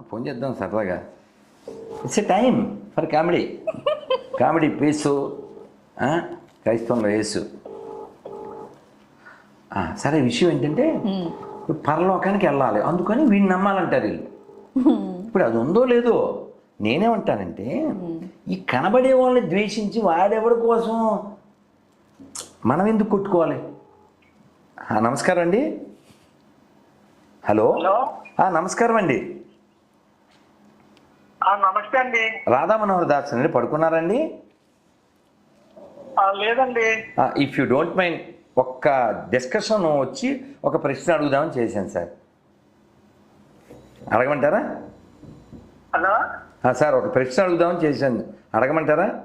Phone చేద్దాం సరదాగా. It's a time for comedy. Comedy piece క్రైస్తవంలో Yesu. ఆ, సరే విషయం ఏంటంటే పరలోకానికి వెళ్ళాలి. అందుకని వీడిని నమ్మాలంటారు వీళ్ళు. ఇప్పుడు అది ఉందో లేదో నేనేమంటానంటే ఈ కనబడే వాళ్ళని ద్వేషించి వాడెవడి కోసం మనం ఎందుకు కొట్టుకోవాలి? నమస్కారం అండి. హలో? హలో? ఆ, నమస్కారం అండి. నమస్తే అండి. రాధా మనోహర్ దాస్ అండి. పడుకున్నారండి? లేదండి. ఇఫ్ యూ డోంట్ మైండ్ ఒక్క డిస్కషన్ వచ్చి ఒక ప్రశ్న అడుగుదామని చేశాను సార్. అడగమంటారా? హలో? సార్ ఒక ప్రశ్న అడుగుదామని చేశాను. అడగమంటారా?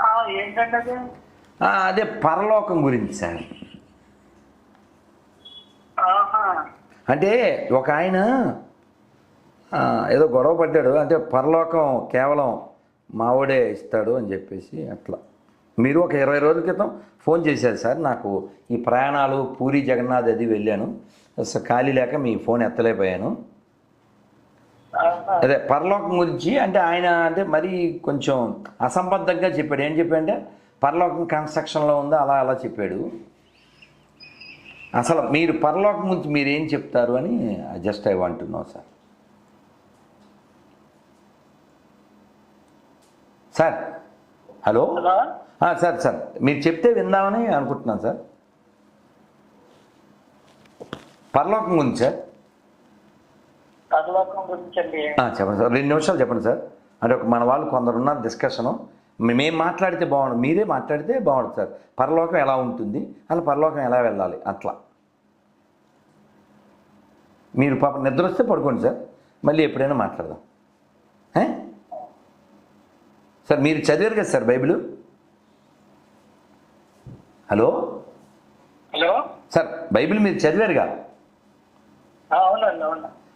ఆ, ఏంటండి అది? పరలోకం గురించి సార్. అంటే ఒక ఆయన ఏదో గొడవ పడ్డాడు అంటే పరలోకం కేవలం మావోడే ఇస్తాడు అని చెప్పేసి అట్లా. మీరు ఒక ఇరవై రోజుల క్రితం ఫోన్ చేశారు సార్ నాకు ఈ ప్రయాణాలు పూరి జగన్నాథ్ అది వెళ్ళాను. అసలు ఖాళీ లేక మీ ఫోన్ ఎత్తలేకపోయాను. అదే పరలోకం గురించి అంటే ఆయన అంటే మరీ కొంచెం అసంబద్ధంగా చెప్పాడు. ఏం చెప్పాడంటే పరలోకం కన్స్ట్రక్షన్లో ఉందో అలా అలా చెప్పాడు. అసలు మీరు పరలోకం గురించి మీరు ఏం చెప్తారు అని just I want no sir sir hello? Sir sir మీరు చెప్తే విందామని అనుకుంటున్నాను సార్. పరలోకం గురించి సార్. పరలోకం గురించి చెప్పండి సార్. రెండు నిమిషాలు చెప్పండి సార్. అంటే ఒక మన వాళ్ళు కొందరు ఉన్నారు డిస్కషను మేము మాట్లాడితే బాగుండు మీరే మాట్లాడితే బాగుంటుంది సార్. పరలోకం ఎలా ఉంటుంది అలా పరలోకం ఎలా వెళ్ళాలి అట్లా. మీరు పాప నిద్ర వస్తే పడుకోండి సార్. మళ్ళీ ఎప్పుడైనా మాట్లాడదాం? సార్ మీరు చదివారు కదా sir Bible? Hello? Hello? Sir Bible మీరు చదివారుగా?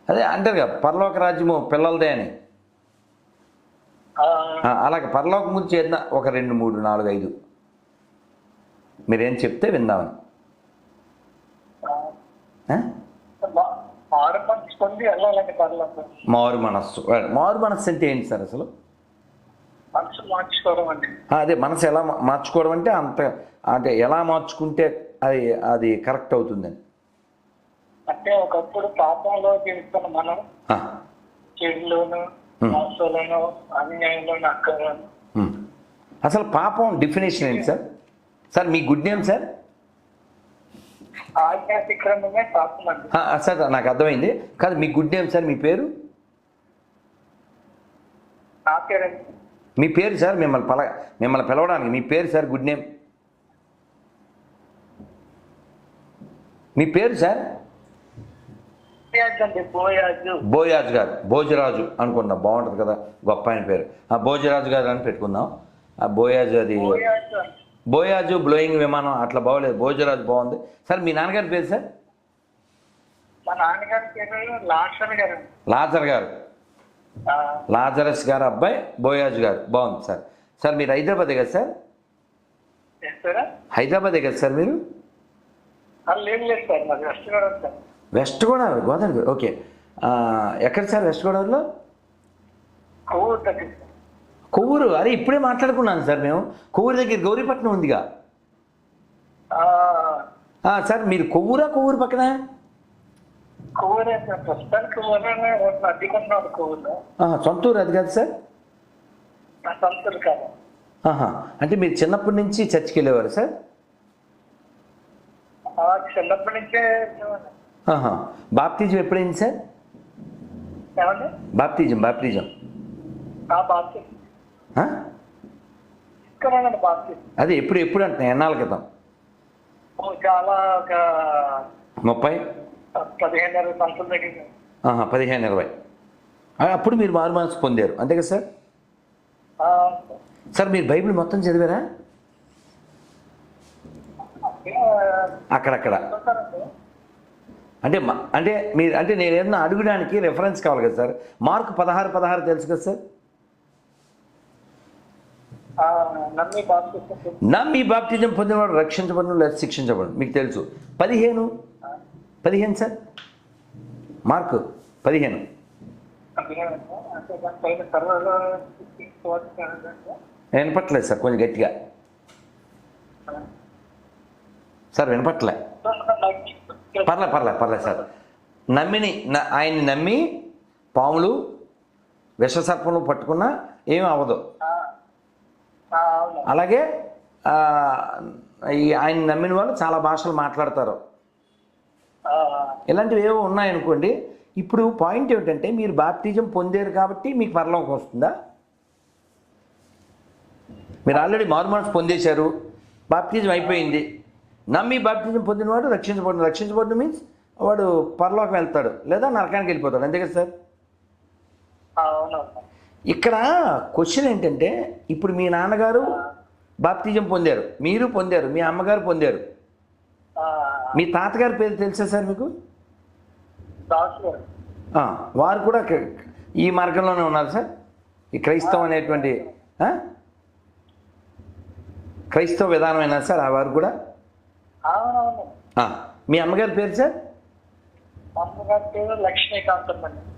అదే అంటారు కదా పరలోక రాజ్యము పిల్లలదే అని. అలాగే పరలోకం గురించి ఏదైనా ఒక రెండు మూడు నాలుగు ఐదు. మీరేం చెప్తే విందామని. మారు మనస్సు మారు మనస్సు అంటే ఏంటి సార్ అసలు? మనసు మార్చుకోవడం అండి. అదే మనసు ఎలా మార్చుకోవడం అంటే అంత అంటే ఎలా మార్చుకుంటే అది అది కరెక్ట్ అవుతుందని అంటే ఒకప్పుడు పాపంలో జీవిస్తున్న మనం చెడులోను. మోసంలోను అన్యాయంలోను అక్కర్లోను ఉమ్. అసలు పాపం డెఫినేషన్ ఏంటి సార్? సార్ మీ గుడ్ నేమ్ సార్? ఆధ్యాత్మిక్రమమే పాపం అండి. సార్ నాకు అర్థమైంది. కాదు మీ గుడ్ నేమ్ సార్ మీ పేరు? నా పేరండి. మీ పేరు సార్ మిమ్మల్ని పల మిమ్మల్ని పిలవడానికి. మీ పేరు సార్ గుడ్ నేమ్? మీ పేరు సార్? బోయాజ్ గారు భోజరాజు అనుకుందాం బాగుంటుంది కదా గొప్ప ఆయన పేరు. ఆ భోజరాజు గారు అని పెట్టుకుందాం. ఆ బోయాజు అది బోయాజ్. బ్లోయింగ్ విమానం అట్లా బాగోలేదు. భోజరాజు బాగుంది. సార్ మీ నాన్నగారి పేరు సార్? మా నాన్నగారి పేరు లాషన్ గారు. లాజర్ గారు. లాజరస్ గారు అబ్బాయి బోయాజు గారు. బాగుంది సార్. సార్ మీరు హైదరాబాదే కదా సార్? హైదరాబాదే కదా సార్ మీరు? West Godavari Godavari okay. ఎక్కడ సార్ వెస్ట్ గోదావరిలో? కొవ్వూరు అరే ఇప్పుడే మాట్లాడుకున్నాను సార్ మేము. కొవ్వూరు దగ్గర గౌరీపట్నం ఉందిగా. సార్ మీరు కొవ్వూరా కొవ్వూరు పక్కన కొవ్వూరే సార్ ప్రస్తుతానికి కొవ్వూరులోనే అద్దెకున్నాను కొవ్వూరులో ఆ, సొంతూరు అది కాదు సార్? అంటే మీరు చిన్నప్పటి నుంచి చర్చికి వెళ్ళేవారు సార్? చిన్నప్పటి నుంచే బాప్తిజం ఎప్పుడైంది సార్? బాప్తిజం బాప్తిజం. అదే ఎప్పుడు ఎప్పుడు అంటున్నా ఎన్నాళ్ళ క్రితం? చాలా ఒక ముప్పై? పదిహేను ఇరవై సంవత్సరాల దగ్గర ఆహా పదిహేను ఇరవై అప్పుడు మీరు మారు మనసు పొందారు. అంతే కదా సార్? సార్ మీరు బైబిల్ మొత్తం చదివారా? అక్కడక్కడ. అంటే అంటే మీరు అంటే నేను ఏదన్నా అడగడానికి రెఫరెన్స్ కావాలి కదా సార్? మార్క్ పదహారు పదహారు తెలుసు కదా సార్? నమ్మి బాప్తి నమ్మి బాప్తిజం పొందినవాడు రక్షించబడిన లేదా శిక్షించబడు మీకు తెలుసు. పదిహేను పదిహేను సార్? మార్కు పదిహేను. వినపట్లేదు సార్ కొంచెం గట్టిగా. సార్ వినపట్లే. పర్లే పర్లే పర్లే సార్. నమ్మిని ఆయన్ని నమ్మి పాములు విశ్వసర్పములు పట్టుకున్నా ఏమి అవ్వదు. అలాగే ఈ ఆయన నమ్మిన వాళ్ళు చాలా భాషలు మాట్లాడతారు. ఇలాంటివి ఏవో ఉన్నాయనుకోండి. ఇప్పుడు పాయింట్ ఏమిటంటే మీరు బాప్టిజం పొందారు కాబట్టి మీకు పరలోకం వస్తుందా? మీరు ఆల్రెడీ మారుమనసు పొందేశారు. బాప్టిజం అయిపోయింది. నమ్మి బాప్టిజం పొందినవాడు రక్షించబడిన. రక్షించబడిన మీన్స్ వాడు పరలోకం వెళ్తాడు. లేదా నరకానికి వెళ్ళిపోతాడు. అంతే కదా సార్? అవును ఇక్కడ క్వశ్చన్ ఏంటంటే ఇప్పుడు మీ నాన్నగారు బాప్తిజం పొందారు. మీరు పొందారు. మీ అమ్మగారు పొందారు. మీ తాతగారి పేరు తెలుసా సార్ మీకు? వారు కూడా ఈ మార్గంలోనే ఉన్నారు సార్. ఈ క్రైస్తవం అనేటువంటి? క్రైస్తవ విధానమైనా సార్ ఆ వారు కూడా? మీ అమ్మగారి పేరు సార్?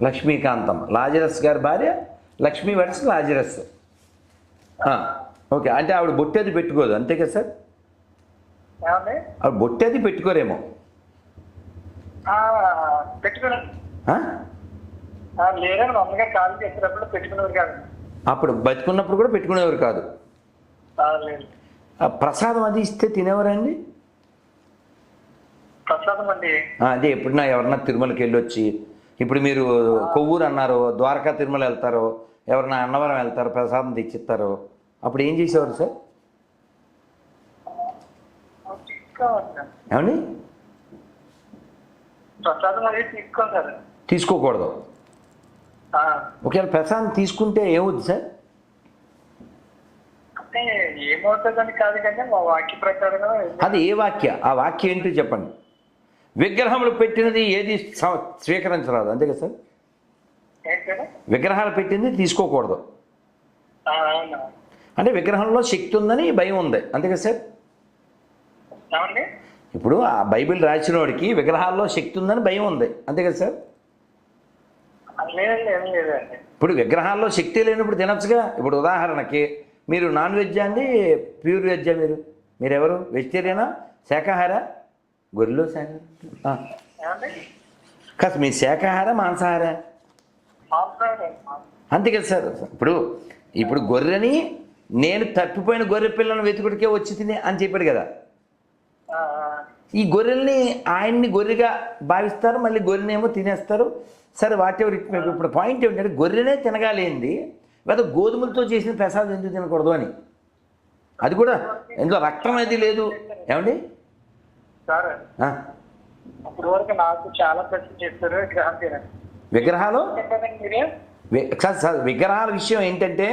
లక్ష్మీకాంతం లాజరస్ గారి భార్య లక్ష్మీ వర్స్ లాజరస్. ఓకే. అంటే ఆవిడ బొట్టేది పెట్టుకోదు. అంతే కదా సార్? ఏమండి? ఆవిడ బొట్టేది పెట్టుకోరేమో. అప్పుడు బతుకున్నప్పుడు కూడా పెట్టుకునేవారు కాదు. ప్రసాదం అది ఇస్తే తినేవారండి? అదే ఎప్పుడన్నా ఎవరన్నా తిరుమలకి వెళ్ళొచ్చి ఇప్పుడు మీరు కొవ్వూరు అన్నారు ద్వారకా తిరుమల వెళ్తారు ఎవరన్నా అన్నవరం వెళ్తారు ప్రసాదం తెచ్చిస్తారు అప్పుడు ఏం చేసేవారు సార్? ఏమండి? తీసుకోకూడదు. ఒకవేళ ప్రసాదం తీసుకుంటే ఏమవుద్ది సార్? అంటే ఏమవుతుందని కాదు కానీ మా వాక్య ప్రకారంగా అది ఏ వాక్య? ఆ వాక్యం ఏంటో చెప్పండి. విగ్రహములు పెట్టినది ఏది స్వీకరించరాదు. అంతే కదా సార్? విగ్రహాలు పెట్టింది తీసుకోకూడదు. అంటే విగ్రహంలో శక్తి ఉందని భయం ఉంది. అంతే కదా సార్? ఏమండి ఇప్పుడు ఆ బైబిల్ రాసిన వాడికి విగ్రహాల్లో శక్తి ఉందని భయం ఉంది. అంతే కదా సార్? ఇప్పుడు విగ్రహాల్లో శక్తి లేనప్పుడు తినొచ్చుగా? ఇప్పుడు ఉదాహరణకి మీరు నాన్ వెజ్ అండి? ప్యూర్ వెజ్జా మీరు? మీరెవరు? వెజిటేరియనా? శాకాహార? గొర్రెలు. ఏమండి? కాస్త మీ శాకాహార మాంసాహార? అంతే కదా సార్. ఇప్పుడు ఇప్పుడు గొర్రెని నేను తప్పిపోయిన గొర్రె పిల్లను వెతుకుడికే వచ్చి తిని అని చెప్పాడు కదా. ఈ గొర్రెల్ని ఆయన్ని గొర్రెగా భావిస్తారు మళ్ళీ గొర్రెనేమో తినేస్తారు. సరే వాట్ ఎవర్ ఇట్. ఇప్పుడు పాయింట్ ఏమిటంటే గొర్రెనే తినగాలేంది లేదా గోధుమలతో చేసిన ప్రసాదం ఎందుకు తినకూడదు అని. అది కూడా ఇందులో రక్తం అది లేదు. ఏమండి? ఇప్పుడు వరకు నాకు చాలా ప్రశ్న చేస్తారు విగ్రహాలు? చెప్పండి మీరే. వి- సార్ సార్ విగ్రహాల విషయం ఏంటంటే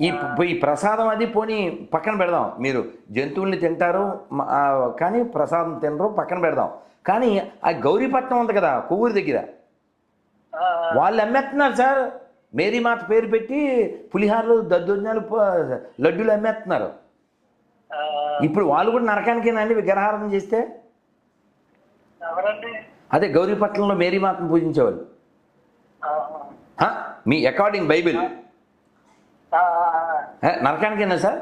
ఈ ఈ ప్రసాదం అది పోనీ పక్కన పెడదాం. మీరు జంతువుల్ని తింటారు కానీ ప్రసాదం తినరు పక్కన పెడదాం. కానీ ఆ గౌరీపట్నం ఉంది కదా కొవ్వూరు దగ్గర. వాళ్ళు అమ్మేస్తున్నారు సార్. మేరీమాత పేరు పెట్టి పులిహారలు దద్దోజనాలు లడ్డూలు అమ్మేస్తున్నారు. ఇప్పుడు వాళ్ళు కూడా నరకానికేనండి విగ్రహారం చేస్తే. అదే గౌరీపట్నంలో మేరీమాతను పూజించేవాళ్ళు? మీ అకార్డింగ్ బైబిల్ హ? నరకానికేనా సార్?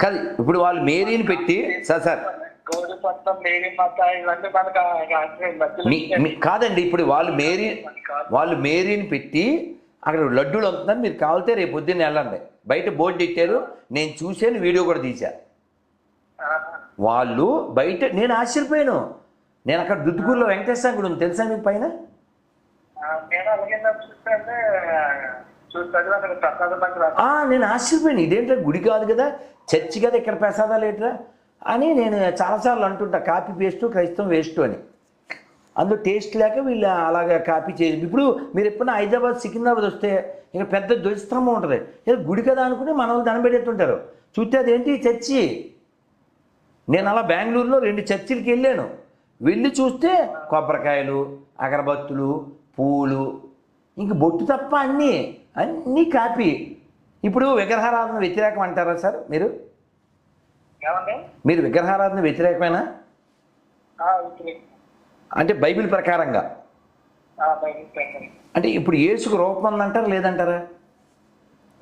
కాదు ఇప్పుడు వాళ్ళు మేరీని పెట్టి సార్ సార్. కాదండి ఇప్పుడు వాళ్ళు మేరీ వాళ్ళు మేరీని పెట్టి అక్కడ లడ్డూలు అవుతుందని మీరు కావాలితే రేపు పొద్దున్న వెళ్ళండి. బయట బోర్డు ఇచ్చారు నేను చూశాను వీడియో కూడా తీశా. ఆ, వాళ్ళు బయట నేను ఆశ్చర్యపోయాను. నేను అక్కడ దుద్దుకూరులో వెంకటేశ్వర గుడి ఉంది. తెలుసా మీకు పైన? నేను అలాగే చూస్తే నేను ఆశ్చర్యపోయాను. ఇదేంట్రా గుడి కాదు కదా? చర్చి కదా ఇక్కడ ప్రసాదాలు ఏంట్రా? అని నేను చాలాసార్లు అంటుంటా కాపీ పేస్ట్ క్రైస్తవం వేస్ట్ అని. అందులో టేస్ట్ లేక వీళ్ళు అలాగా కాపీ చేసి ఇప్పుడు మీరు ఎప్పుడైనా హైదరాబాద్ సికింద్రాబాద్ వస్తే ఇక పెద్ద ధ్వజస్తంభం ఉంటుంది. ఏదో గుడి కదా అనుకుని మన వాళ్ళు దండం చూస్తే అదేంటి? చర్చి. నేను అలా బెంగళూరులో రెండు చర్చిలకి వెళ్ళాను. వెళ్ళి చూస్తే కొబ్బరికాయలు అగరబత్తులు పూలు ఇంక బొట్టు తప్ప అన్నీ అన్నీ కాపీ. ఇప్పుడు విగ్రహారాధన వ్యతిరేకం అంటారా సార్ మీరు? మీరు విగ్రహారాధన వ్యతిరేకమేనా. అంటే బైబిల్ ప్రకారంగా. అంటే ఇప్పుడు యేసుకు రూపం ఉందంటారా లేదంటారా?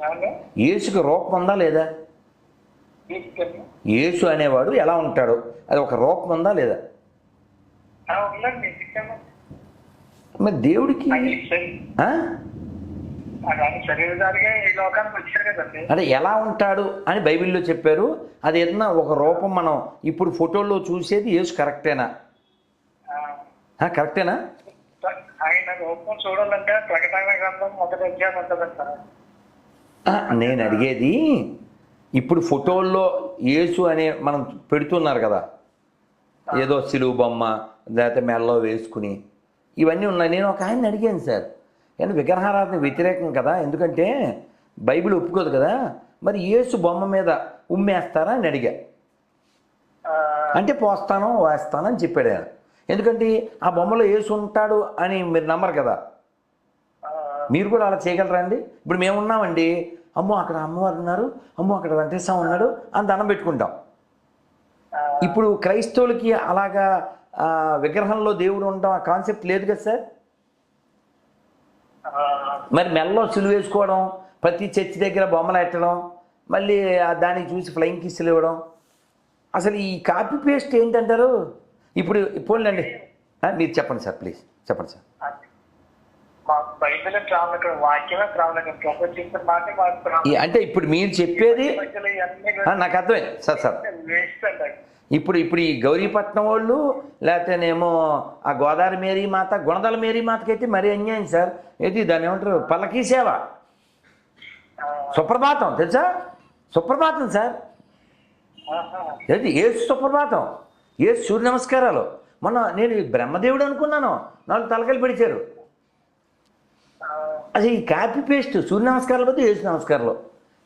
ఏమండి? యేసుకు రూపం ఉందా లేదా? యేసు అనేవాడు ఎలా ఉంటాడు? అది ఒక రూపం ఉందా లేదా? వచ్చారు కదండి. అంటే ఎలా ఉంటాడు అని బైబిల్లో చెప్పారు. అది ఏదన్నా ఒక రూపం మనం ఇప్పుడు ఫోటోల్లో చూసేది యేసు కరెక్టేనా? కరెక్టేనా? ఆయన రూపం చూడాలంటే ప్రకటన గ్రంథం మొదటి అధ్యాయం నేను అడిగేది ఇప్పుడు ఫోటోల్లో యేసు అనే మనం పెడుతున్నారు కదా. ఏదో సిలువు బొమ్మ లేకపోతే మెల్లో వేసుకుని ఇవన్నీ ఉన్నాయి. నేను ఒక ఆయన అడిగాను సార్. కానీ విగ్రహారాధన వ్యతిరేకం కదా ఎందుకంటే బైబిల్ ఒప్పుకోదు కదా మరి యేసు బొమ్మ మీద ఉమ్మేస్తారా అని అడిగా. అంటే పోస్తాను వేస్తాను అని చెప్పాడు ఆయన. ఎందుకంటే ఆ బొమ్మలో యేసు ఉంటాడు అని మీరు నమ్మరు కదా. మీరు కూడా అలా చేయగలరా అండి? ఇప్పుడు మేము ఉన్నామండి. అమ్మో అక్కడ అమ్మవారు ఉన్నారు. అమ్మో అక్కడ వెంకటేశ్వరం ఉన్నాడు అని దండం పెట్టుకుంటాం. ఇప్పుడు క్రైస్తవులకి అలాగా విగ్రహంలో దేవుడు ఉండడం ఆ కాన్సెప్ట్ లేదు కదా సార్? మరి మెల్లో సులువు వేసుకోవడం ప్రతి చర్చి దగ్గర బొమ్మలు ఎట్టడం మళ్ళీ ఆ దానికి చూసి ఫ్లయింగ్ కిస్సులు ఇవ్వడం. అసలు ఈ కాపీ పేస్ట్ ఏంటంటారు? ఇప్పుడు పోన్లండి. మీరు చెప్పండి సార్ ప్లీజ్ చెప్పండి సార్. అంటే ఇప్పుడు మీరు చెప్పేది నాకు అర్థమైంది. Sir sir. ఇప్పుడు ఇప్పుడు ఈ గౌరీపట్నం వాళ్ళు లేకపోతేనేమో ఆ గోదావరి మేరీ మాత గుణదల మేరీ మాతకైతే మరీ అన్యాయం సార్. ఏది దాని ఏమంటారు? పల్లకీ సేవ. సుప్రభాతం తెలుసా? సుప్రభాతం సార్. ఏది ఏ సుప్రభాతం. ఏ సూర్య నమస్కారాలు. మొన్న నేను బ్రహ్మదేవుడు అనుకున్నాను. నాలుగు తలకలు పెడిచారు. ఆ, అసలు ఈ కాపీ పేస్ట్ సూర్య నమస్కారాలు పోతే ఏసు నమస్కారాలు.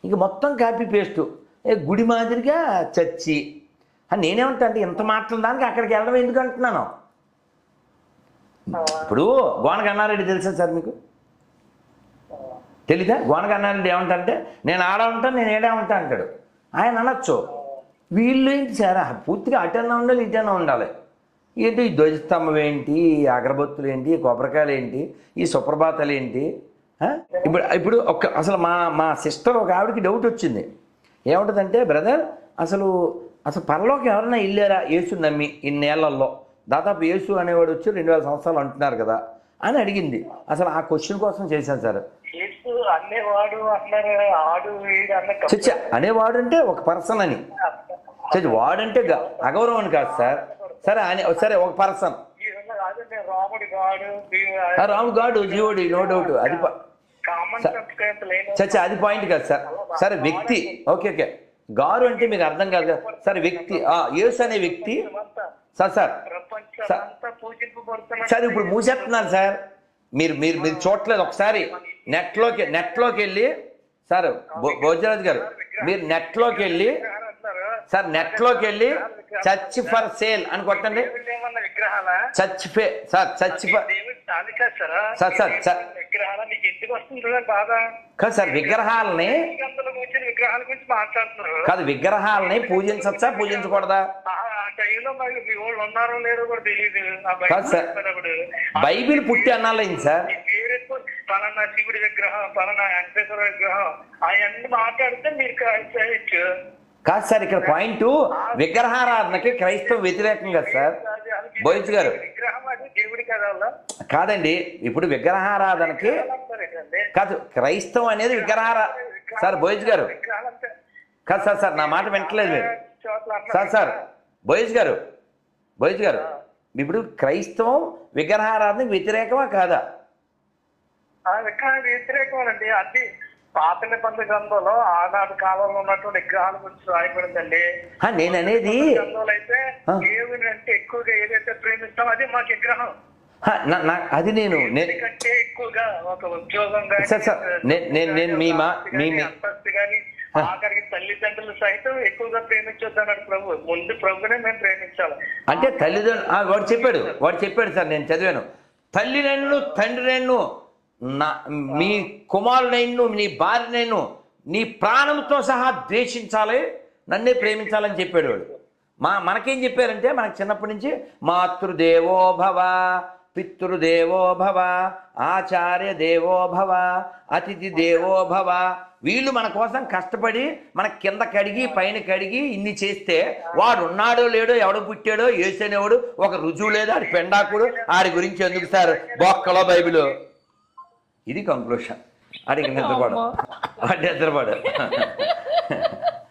ఇంక మొత్తం కాపీ పేస్ట్. ఏ గుడి మాదిరిగా చచ్చి నేనేమంటా అంటే ఇంత మాట్లాడడానికి అక్కడికి వెళ్ళడం ఎందుకు అంటున్నాను? ఇప్పుడు గోనగన్నారెడ్డి తెలుసా సార్ మీకు? తెలీదా? గోనగన్నారెడ్డి ఏమంటారంటే నేను ఆడ ఉంటాను నేను ఏడా ఉంటా అంటాడు. ఆయన అనొచ్చు. వీళ్ళు ఏంటి సార్? పూర్తిగా అటన్నా ఉండాలి ఇటన్నా ఉండాలి. ఏంటి ఈ ధ్వజస్తంభం ఏంటి ఈ అగరబత్తులు ఏంటి ఈ కొబ్బరికాయలు ఏంటి ఈ సుప్రభాతాలు ఏంటి? ఇప్పుడు ఇప్పుడు ఒక అసలు మా మా సిస్టర్ ఒక ఆవిడకి డౌట్ వచ్చింది. ఏముంటుందంటే బ్రదర్ అసలు అసలు పరలోకి ఎవరైనా వెళ్ళారా యేసు నమ్మి ఇన్నేళ్ళలో. దాదాపు యేసు అనేవాడు వచ్చి రెండు వేల సంవత్సరాలు అంటున్నారు కదా అని అడిగింది. అసలు ఆ క్వశ్చన్ కోసం చేశాను సార్. చచ్చ అనేవాడు అంటే ఒక పర్సన్ అని. చచ్చి వాడంటే అగౌరవం అని కాదు సార్. సరే అనే సరే ఒక పర్సన్. అదే రాముడు గాడు రాము గాడు జీవుడు నో డౌట్. అది చచ్చ అది పాయింట్ కాదు సార్. సరే వ్యక్తి. Okay okay. గారు అంటే మీకు అర్థం కాదు కదా. సరే వ్యక్తి ఆ యేసు అనే వ్యక్తి సార్ సార్ సార్ ఇప్పుడు మూసేస్తున్నారు సార్. మీరు మీరు మీరు చూడలేదు ఒకసారి నెట్లోకి నెట్లోకి వెళ్ళి సార్ భో- భోజరాజు గారు మీరు నెట్లోకి వెళ్ళి సార్ నెట్లోకి వెళ్ళి చర్చ్ ఫర్ సేల్ అని కొట్టండి. చర్చ్ ఫే sir church for sir sir, sir, sir. కాదు విగ్రహాలని విగ్రహాల గురించి మాట్లాడుతున్నారు. కాదు విగ్రహాలని పూజించచ్చా పూజించకూడదా? ఆ ఆ టైంలో మరి మీ వాళ్ళు ఉన్నారో లేదో కూడా తెలియదు ఆ బైబిల్ కాదు సార్. చెప్పినప్పుడు. బైబిల్ పుట్టి అన్నాలైంది సార్? పలానా శివుడి విగ్రహం పలానా వెంకటేశ్వర విగ్రహం అవన్నీ మాట్లాడితే మీరు చేయొచ్చు. కాదు సార్ ఇక్కడ పాయింట్ విగ్రహారాధనకి క్రైస్తవ వ్యతిరేకం కదా సార్? బోయిస్ గారు. విగ్రహం అది దేవుడి కదా వాళ్ళ కాదండి ఇప్పుడు విగ్రహారాధనకి? కాదు క్రైస్తవం అనేది విగ్రహారా సార్ బోయిస్ గారు. కాదు సార్ సార్ నా మాట వింటలేదు మీరు. సార్ సార్ బోయిస్ గారు బోయిస్ గారు ఇప్పుడు క్రైస్తవం విగ్రహారాధనకి వ్యతిరేకమా కాదా? ఆ విగ్రహం వ్యతిరేకమేనండి. అది పాత నిబంధన గ్రంథంలో ఆనాడు కాలంలో ఉన్నటువంటి విగ్రహాల గురించి రాయబడిందండి. నేను అనేది గ్రంథంలో అయితే. దేవుని అంటే ఎక్కువగా ఏదైతే ప్రేమిస్తామో అది మాకు విగ్రహం. అది నేను నేను సార్, సార్, నేను- మీ మా- మీ- ఆఖరికి తల్లిదండ్రులు సైతం ఎక్కువగా ప్రభు. ముందు ప్రభునే మేము ప్రేమించాలి. అంటే తల్లిదండ్రులు వాడు చెప్పాడు వాడు చెప్పాడు సార్ నేను చదివాను. తల్లి నన్ను తండ్రి నన్ను నా మీ కుమారుడైన్ను నీ భార్య నన్ను నీ ప్రాణంతో సహా ద్వేషించాలి నన్నే ప్రేమించాలని చెప్పాడు వాడు. మా మనకేం చెప్పారంటే మనకు చిన్నప్పటి నుంచి మాతృదేవో భవ పితృదేవో భవ ఆచార్య దేవో భవ అతిథి దేవో భవ. వీళ్ళు మన కోసం కష్టపడి మన కింద కడిగి పైన కడిగి ఇన్ని చేస్తే వాడు ఉన్నాడో లేడో ఎవడు పుట్టాడో ఏసేనేవాడు ఒక రుజువు లేదు ఆడి పెండాకుడు ఆడి గురించి ఎందుకు సార్? బొక్కలో బైబిల్. ఇది కంక్లూషన్ ఆడికి నిద్రపడు. వాడి నిద్రపడు.